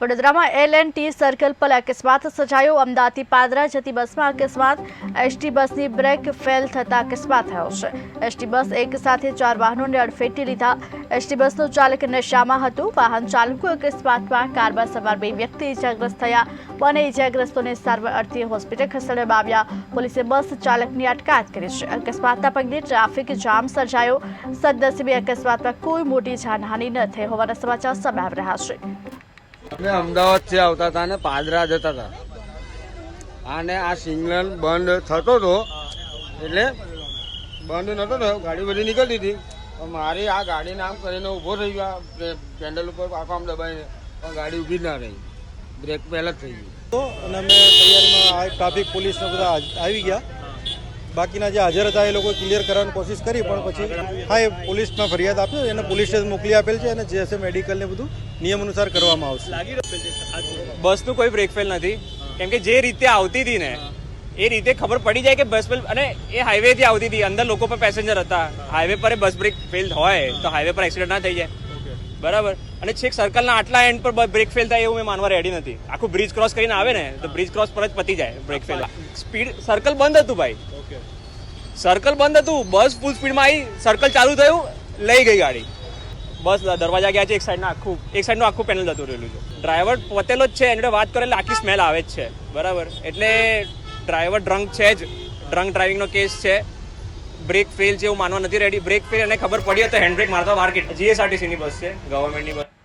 વડોદરામાં L and T circle પર અકસ્માત સર્જાયો. અમદાવાદથી પાદરા જતી બસમાં અકસ્માત. એસટી બસની બ્રેક ફેલ થતા અકસ્માત થયો છે. એસટી બસ એક સાથે ચાર વાહનોને અડફેટી લીધા. એસટી બસનો ચાલક નશામાં હતું. વાહન ચાલકો અકસ્માતમાં કારમાં સવાર બે વ્યક્તિ ઇજાગ્રસ્ત થયા. બંને ઇજાગ્રસ્તોને સારવાર અર્થે હોસ્પિટલ ખસેડવામાં આવ્યા. પોલીસે બસ ચાલકની અટકાયત કરી છે. અકસ્માતના પગલે ટ્રાફિક જામ સર્જાયો. સદનસીબે અકસ્માતમાં કોઈ મોટી જાનહાનિ ન થઈ હોવાના સમાચાર સામે રહ્યા છે. અમે અમદાવાદથી આવતા હતા અને પાદરા જતા હતા. અને આ સિગ્નલ બંધ થતો હતો. એટલે બંધ નતો થયો. ગાડી બધી નીકળતી હતી. મારી આ ગાડીને આમ કરીને ઊભો થઈ ગયો. પેન્ડલ ઉપર પાકો આમ દબાઈને. પણ ગાડી ઊભી ના રહી. બ્રેક પહેલા જ થઈ ગયું અને અમે તૈયારીમાં ટ્રાફિક પોલીસને બધા આવી ગયા. બાકીના જે હાજર હતા એ લોકો ક્લિયર કરવાની કોશિશ કરી, પણ પછી હા, એ પોલીસમાં ફરિયાદ આપ્યો, એને પોલીસ મોકલી આપેલ છે અને જે હશે મેડિકલ ને બધું નિયમ અનુસાર કરવામાં આવશે. બસનું કોઈ બ્રેકફેલ નથી. કેમ કે જે રીતે આવતી હતી ને, એ રીતે ખબર પડી જાય કે બસ ફેલ અને એ હાઈવે થી આવતી હતી, અંદર લોકો પર પેસેન્જર હતા. હાઈવે પર બસ બ્રેક ફેલ હોય, તો હાઈવે પર એક્સિડન્ટ ના થઈ જાય. બરાબર. અને છેક સર્કલના આટલા એન્ડ પર બ્રેક ફેલ થાય એવું મેં માનવા રેડી નથી. આખું બ્રિજ ક્રોસ કરીને આવે ને તો બ્રિજ ક્રોસ પર જ પતી જાય બ્રેક ફેલ સ્પીડ સર્કલ બંધ હતું ભાઈ. સર્કલ બંધ હતું. બસ ફૂલ સ્પીડમાં આવી સર્કલ ચાલુ થયું લઈ ગઈ ગાડી. બસ દરવાજા ગયા છે એક સાઈડના આખું. એક સાઈડનું આખું પેનલ જતું રહેલું છે. ડ્રાઈવર પોતેલો જ છે એની વાત કરે એટલે આખી સ્મેલ આવે જ છે. બરાબર. એટલે ડ્રાઈવર ડ્રંક છે જ. ડ્રંક ડ્રાઇવિંગનો કેસ છે. બ્રેક ફેલ છે એવું માનવા નથી રેડી બ્રેક ફેલ અને ખબર પડી તો હેન્ડબ્રેક મારતા માર્કેટ. જીએસઆરટીસીની બસ છે. ગવર્મેન્ટની બસ.